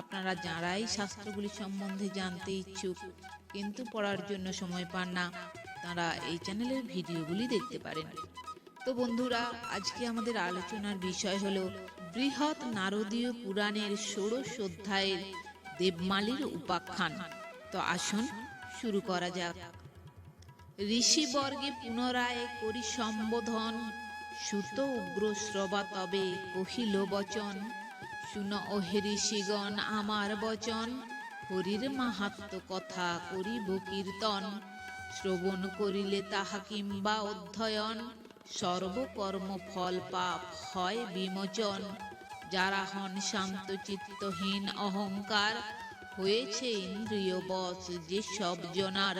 আপনারা যারাই শাস্ত্রগুলি সম্বন্ধে জানতে ইচ্ছুক, কিন্তু পড়ার জন্য সময় পান না, তারা এই চ্যানেলের ভিডিওগুলি দেখতে পারেন। তো বন্ধুরা, আজকে আমাদের আলোচনার বিষয় হলো বৃহৎ নারদীয় পুরাণের ষোড়শ অধ্যায়ের দেবমালির উপাখ্যান। তো আসুন শুরু করা যাক। ঋষিবর্গে পুনরায় করি সম্বোধন সুত উগ্র শ্রবা তবে কহিল বচন শুন ওহে ঋষিগণ, আমার বচন। হরির মাহাত্ম কথা করিব কীর্তন। শ্রবণ করিলে তাহা কিংবা অধ্যয়ন। সর্বকর্ম ফল পাপ হয় বিমোচন। যারা হন শান্ত চিত্তহীন অহংকার, হয়েছে ইন্দ্রিয় বশ যে সব জনার।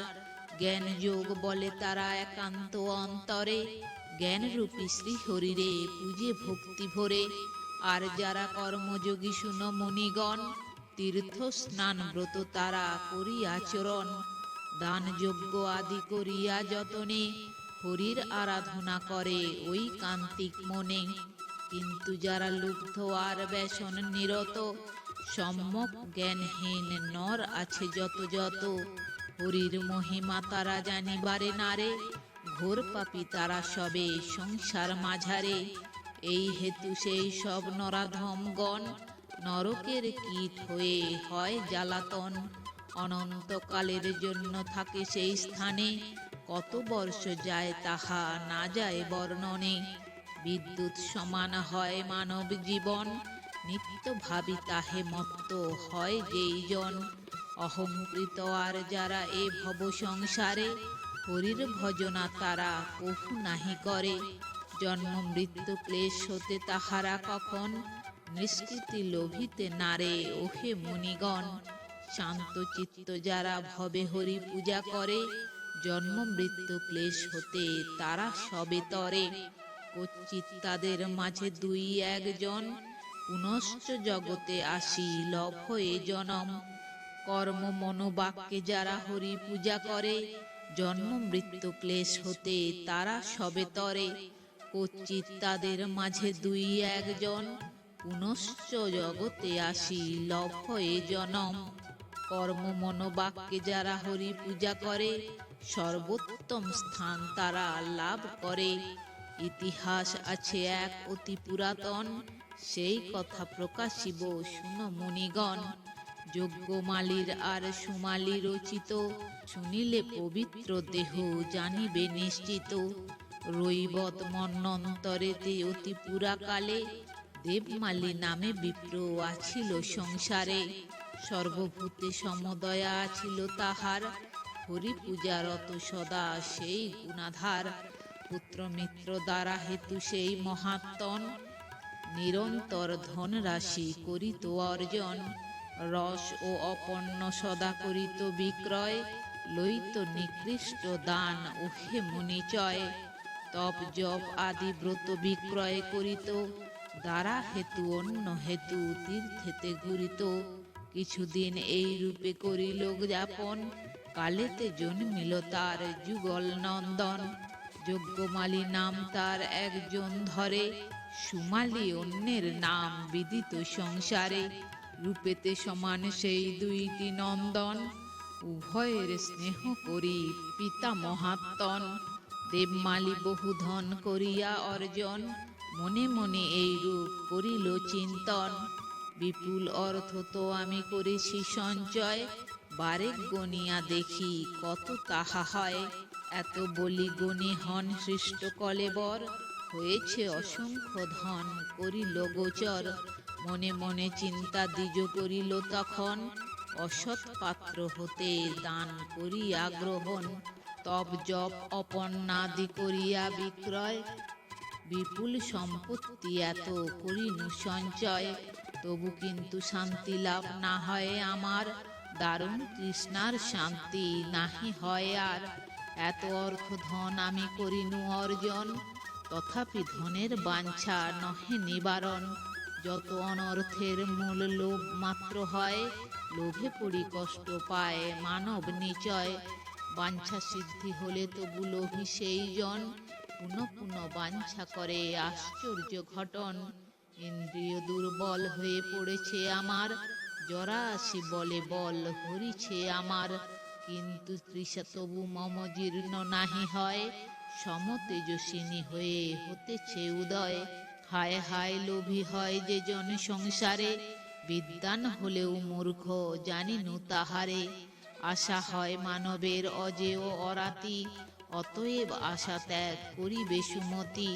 জ্ঞান যোগ বলে তারা একান্ত অন্তরে। জ্ঞান রূপী শ্রী হরিরে পূজে ভক্তি ভরে। আর যারা কর্মযোগী শুন মুনিগণ তীর্থ স্নান ব্রত তারা করি আচরণ দান যজ্ঞ আদি করিয়া যতনে হরির আরাধনা করে ওই কান্তিক মনে। কিন্তু যারা লুব্ধ আর ব্যসন নিরত, সম্যক জ্ঞানহীন নর আছে যত যত। হরির মহিমা তারা জানিবারে নারে, ঘোর পাপি তারা সবে সংসার মাঝারে। এই হেতু সেই সব নরাধমগণ। নরকের কীট হয়ে হয় জ্বালাতন। অনন্তকালের জন্য থাকে সেই স্থানে। কত বর্ষ যায় তাহা না যায় বর্ণনে। বিদ্যুৎ সমান হয় মানব জীবন। নিত্য ভাবি তাহে মত্ত হয় যেই জন। অহংকৃত আর যারা এ ভব সংসারে, হরির ভজনা তারা কহু নাহি করে। জন্ম মৃত্যু ক্লেশ হতে তাহারা কখন? নিষ্কৃতি লোভিতে নারে ওহে মুনিগণ। শান্ত চিত্ত যারা ভবে হরি পূজা করে, জন্ম মৃত্যু ক্লেশ হতে তারা সবে তরে। তাদের মাঝে দুই একজন, পুনশ্চ জগতে আসি লভ হয়ে জনম। কর্ম মনোবাক্যে যারা হরি পূজা করে, জন্ম মৃত্যু ক্লেশ হতে তারা সবে তরে। কচ্চিৎ তাদের মাঝে দুই একজন। পুনশ্চ জগতে আসি লভ হয়ে জনম। কর্ম মনোবাক্যে যারা হরি পূজা করে, সর্বোত্তম স্থান তারা লাভ করে। ইতিহাস আছে এক অতি পুরাতন, সেই কথা প্রকাশিব, শুন মুনিগণ। যজ্ঞমালির আর সুমালি রচিত, শুনিলে পবিত্র দেহ জানিবে নিশ্চিত। রৈবত মন্নন্তরেতে অতি পুরাকালে দেবমালি নামে বিপ্র আছিল সংসারে। সর্বভূতে সমদয়া ছিল তাহার হরি পূজারত সদা সেই গুণাধার। পুত্র মিত্র দ্বারা হেতু সেই মহাত্মন নিরন্তর ধন রাশি করিত অর্জন। রস ও অপন্ন সদা করিত বিক্রয়, লইত নিকৃষ্ট দান ওহে মুনিচয়। তপ, জপ আদি ব্রত বিক্রয় করিত। দ্বারা হেতু অন্য হেতু তীর্থেতে ঘুরিত। কিছুদিন এই রূপে করিল যাপন। কালেতে জন্মিল তার যুগল নন্দন। যজ্ঞমালী নাম তার একজন ধরে। সুমালি অন্যের নাম বিদিত সংসারে। রূপেতে সমান সেই দুইটি নন্দন। উভয়ের স্নেহ করি পিতা মহাত্মন। দেবমালি বহু ধন করিয়া অর্জন, মনে মনে এই রূপ করিল চিন্তন। বিপুল অর্থ তো আমি করেছি সঞ্চয়, বারেক গনিয়া দেখি কত তাহা হয়। এত বলি গণি হন সৃষ্ট কলেবর হয়েছে অসংখ্য ধন করিল গোচর। মনে মনে চিন্তা দ্বিজ করিল তখন, অসৎ পাত্র হতে দান করিয়া গ্রহণ। তব জপ অপন্নাদি করিয়া বিক্রয়। বিপুল সম্পত্তি এত করিনু সঞ্চয়। তবু কিন্তু শান্তি লাভ না হয় আমার। দারুণ তৃষ্ণার শান্তি নাহি হয় আর। এত অর্থ ধন আমি করিনু অর্জন। তথাপি ধনের বাঞ্ছা নহে নিবারণ। যত অনর্থের মূল লোভ মাত্র হয়, লোভে পড়ি কষ্ট পায় মানব নিচয়। বাঞ্ছা সিদ্ধি হলে তবু লোভী সেই জন পুনঃ পুনঃ বাঞ্ছা করে আশ্চর্য ঘটন। ইন্দ্রিয় দুর্বল হয়ে পড়েছে আমার। জরা আসি বলে বল হরিছে আমার। কিন্তু তৃষা তবু মম জীর্ণ নাহি হয়। সমতেজস্বিনী হয়ে হতেছে উদয়। হায় হায় লোভী হয় যে জন সংসারে। বিদ্যান হলেও মূর্খ জানিনু তাহারে। আশা হয় মানবের অজেয় অরাতি, অতএব আশা ত্যাগ করিবে সুমতি।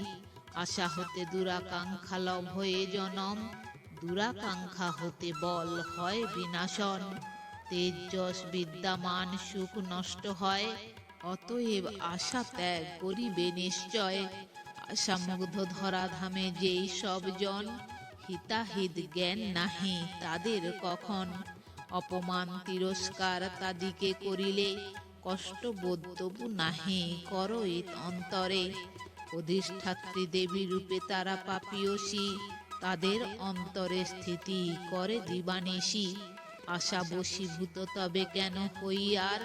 আশা হতে দুরাকাঙ্ক্ষা লভ হয়ে জনম, দুরাকাঙ্ক্ষা হতে বল হয় বিনাশন। তেজস বিদ্যামান সুখ নষ্ট হয়, অতএব আশা ত্যাগ করিবে নিশ্চয়। আশা মুগ্ধ ধরা ধামে যেই সব জন, হিতাহিত জ্ঞান নাহি তাদের কখন। অপমান, তিরস্কার তাদিকে করিলে কষ্ট বোধ তবু নাহি। করইত অন্তরে, অধিষ্ঠাত্রী দেবী রূপে তারা পাপিয়সী, তাদের অন্তরে স্থিতি করে দিবানিসি আশা বশীভূত তবে কেন হই আর?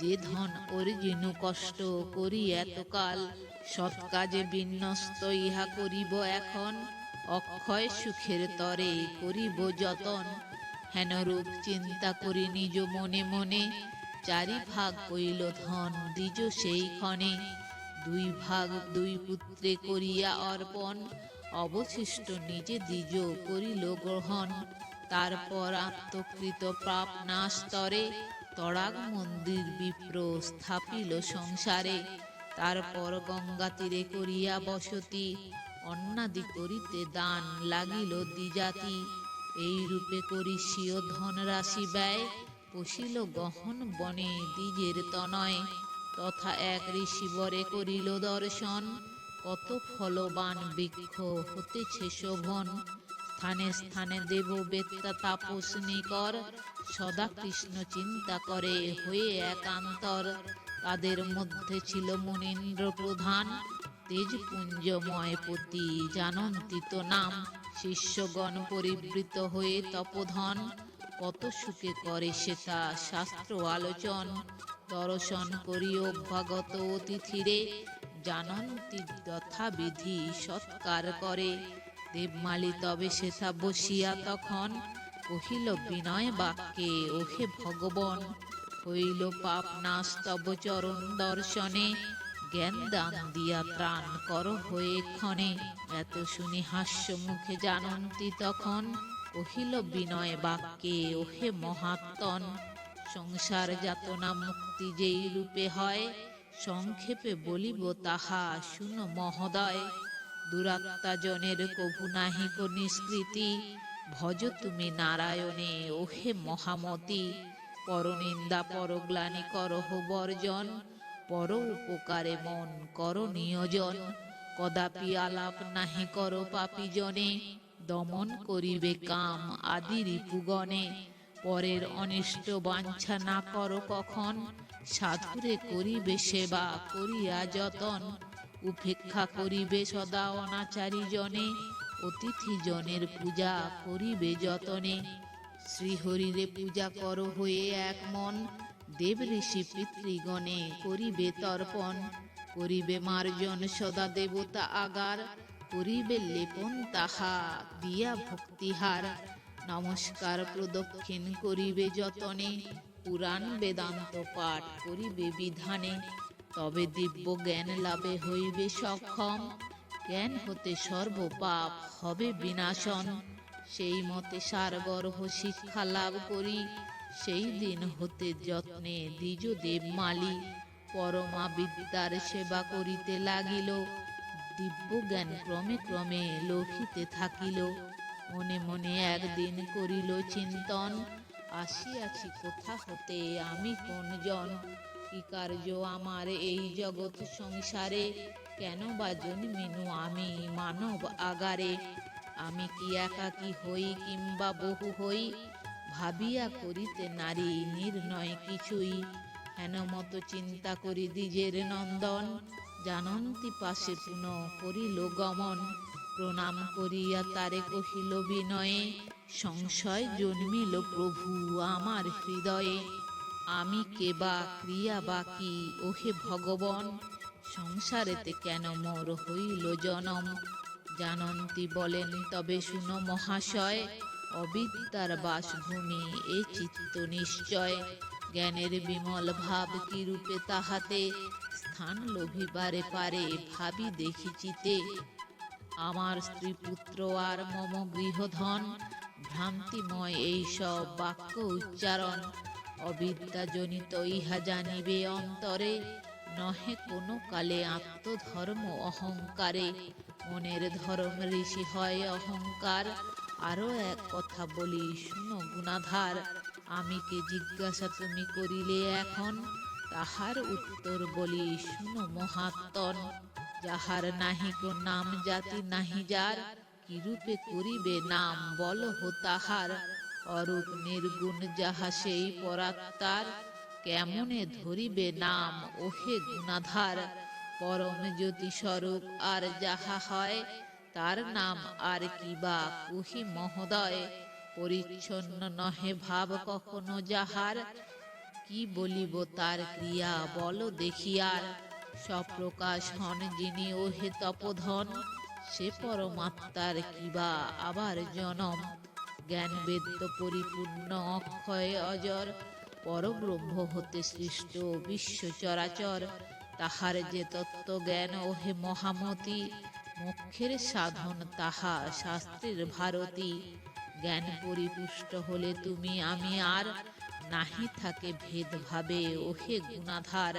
যে ধন অর্জিনু কষ্ট করি এতকাল, সৎ কাজে বিন্যস্ত ইহা করিব এখন। অক্ষয় সুখের তরে করিব যতন। হেনরূপ চিন্তা করি নিজ মনে মনে। চারি ভাগ কইল ধন, দ্বিজ সেই ক্ষণে দুই ভাগ দুই পুত্রে করিয়া অর্পণ। অবশিষ্ট নিজে দ্বিজ করিল গ্রহণ। তারপর আত্মকৃত পাপ না স্তরে তড়াগ মন্দির বিপ্র স্থাপিল সংসারে। তারপর গঙ্গা তীরে করিয়া বসতি। অন্নাদি করিতে দান লাগিল দ্বিজাতি। এই রূপে করি স্বীয় ধনরাশি ব্যয় পশিল গহন বনে দ্বিজের তনয়। তথা এক ঋষিবরে করিল দর্শন, কত ফলবান বৃক্ষ হতেছে শোভন। স্থানে স্থানে দেব বেত্তা তাপস নিকর, সদা কৃষ্ণ চিন্তা করে হয়ে একান্তর। তাদের মধ্যে ছিল মুনীন্দ্র প্রধান তেজপুঞ্জময় পতি জানন্তিত নাম। শিষ্যগণ পরিবৃত হয়ে তপধন। কত সুখে করে সেটা শাস্ত্র আলোচন। দর্শন করি অভ্যাগত অতিথিরে। জানন্তি যথাবিধি সৎকার করে। দেবমালি তবে সেথা বসিয়া তখন কহিল, বিনয় বাক্যে, ওহে ভগবন, হইল পাপ নাশ তব চরণ দর্শনে। জ্ঞান দান দিয়া ত্রাণ কর হয়ে ক্ষণে। এত শুনি হাস্য মুখে জানন্তি তখন। কহিল, বিনয় বাক্যে, ওহে মহাত্মন, সংসার যাতনা মুক্তি যেই রূপে হয়, সংক্ষেপে বলিব তাহা, শুন মহোদয়, দুরাত্মা জনের কভু নাহিক নিষ্কৃতি। ভজ তুমি নারায়ণে, ওহে মহামতি, পরনিন্দা পরগ্লানি করহ বর্জন। পর উপকারে মন কর নিয়োজন কদাপি আলাপ নাহি কর পাপি জনে দমন করিবে কাম আদি রিপুগণে। পরের অনিষ্ট বাঞ্ছা না কর কখন, সাধুরে করিবে সেবা, করিয়া যতন। উপেক্ষা করিবে সদা অনাচারী জনে অতিথি জনের পূজা করিবে যতনে। শ্রীহরিরে পূজা কর হয়ে এক মন দেব ঋষি পিতৃগণে করিবে তর্পণ, করিবে মার্জন সদা দেবতা আগার, করিবে লেপন তাহা দিয়া ভক্তিহার। নমস্কার প্রদক্ষিণ করিবে যতনে, পুরাণ বেদান্ত পাঠ করিবে বিধানে। তবে দিব্য জ্ঞান লাভে হইবে সক্ষম, জ্ঞান হতে সর্বপাপ হবে বিনাশন। সেই মতে সারগর্ভ শিক্ষা লাভ করি সেই দিন হতে যত্নে দ্বিজ দেব মালি পরমা বিদ্যার সেবা করিতে লাগিল দিব্য জ্ঞান ক্রমে ক্রমে লোকিতে থাকিল। মনে মনে একদিন করিল চিন্তন, আসিয়াছি কোথা হতে, আমি কোন জন কি কার্য আমার এই জগৎ সংসারে? কেন বা জন্মিনু আমি মানব আগারে? আমি কি একাকী হই কিংবা বহু হই? ভাবিয়া করিতে নারী নির্ণয় কিছুই। হেন মতো চিন্তা করি দ্বিজের নন্দন। জানন্তি পাশে পুন করিল গমন। প্রণাম করিয়া তারে কহিল বিনয়ে, সংশয় জন্মিল প্রভু আমার হৃদয়ে। আমি কে বা ক্রিয়া বা কি, ওহে ভগবন? সংসারেতে কেন মোর হইল জনম? জানন্তি বলেন, তবে শুনো মহাশয় অবিদ্যার বাসভূমি, এ চিত্ত নিশ্চয়। জ্ঞানের বিমল ভাব কি রূপে তাহাতে? স্থান লোভিবারে পারে, ভাবি দেখিচিতে। আমার স্ত্রী পুত্র আর মম গৃহধন, ভ্রান্তিময় এই সব বাক্য উচ্চারণ। অবিদ্যাজনিত ইহা জানিবে অন্তরে, নহে কোনো কালে আত্মধর্ম অহংকারে। মনের ধর্ম ঋষি হয় অহংকার আরও এক কথা বলি, শুনো গুণাধার, আমি কে জিজ্ঞাসা তুমি করিলে এখন? তাহার উত্তর বলি, শুনো মহাত্মন, যাহার নাহি কো নাম জাতি নাহি যার, কিরূপে করিবে নাম বল তাহার। অরূপ নির্গুণ যাহা সেই পরাত্মার, কেমনে ধরিবে নাম ওহে গুণাধার? পরম জ্যোতি স্বরূপ আর যাহা হয় তার নাম আর কি বা? কুহি মহোদয়, পরিচ্ছন্ন নহে ভাব কখনো যাহার। কি বলিব তার ক্রিয়া, বল দেখিয়ার সপ্রকাশ হন যিনি ওহে তপধন, সে পরমাত্মার কিবা আবার জনম জ্ঞান বেদ্য পরিপূর্ণ অক্ষয় অজর। পরব্রহ্ম হতে সৃষ্ট বিশ্ব চরাচর তাহার যে তত্ত্ব জ্ঞান ওহে মহামতি। মোক্ষের সাধন তাহা, শাস্ত্রের ভারতী। জ্ঞান পরিপুষ্ট হলে তুমি, আমি আর নাহি থাকে ভেদভাবে। ওহে গুণাধার,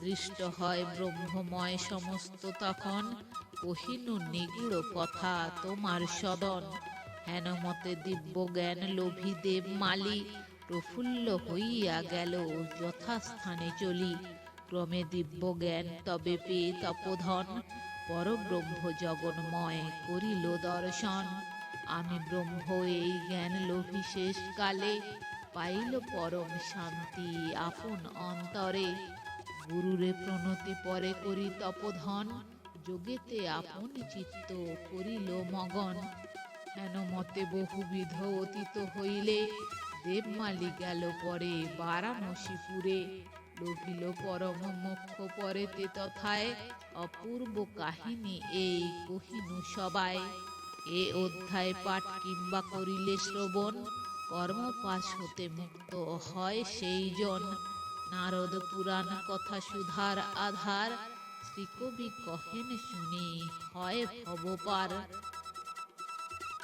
দৃষ্ট হয় ব্রহ্মময় সমস্ত তখন। কহিনু নিগুড় কথা, তোমার সদন। হেন মতে দিব্য জ্ঞান লোভী দেব মালি। প্রফুল্ল হইয়া গেল, যথাস্থানে চলি। ক্রমে দিব্য জ্ঞান তবে পেয়ে তপোধন। পরব্রহ্ম জগন্ময় করিল দর্শন। আমি ব্রহ্ম, এই জ্ঞান লোভী শেষ কালে পাইল পরম শান্তি আপন অন্তরে। গুরুরে প্রণতি পরে করি তপধন, যোগেতে আপন চিত্ত করিল মগন। হেন মতে বহুবিধ অতীত হইলে দেবমালি গেল পরে বারাণসীপুরে লোভিল পরম মোক্ষ পরেতে তথায়, অপূর্ব কাহিনী এই কহিনু সবাই। এ অধ্যায় পাঠ কিংবা করিলে শ্রবণ, কর্মপাশ হতে মুক্ত হয় সেই জন নারদ পুরাণ কথা সুধার আধার, শ্রীকবি কহেন শুনি, হয় ভবপার।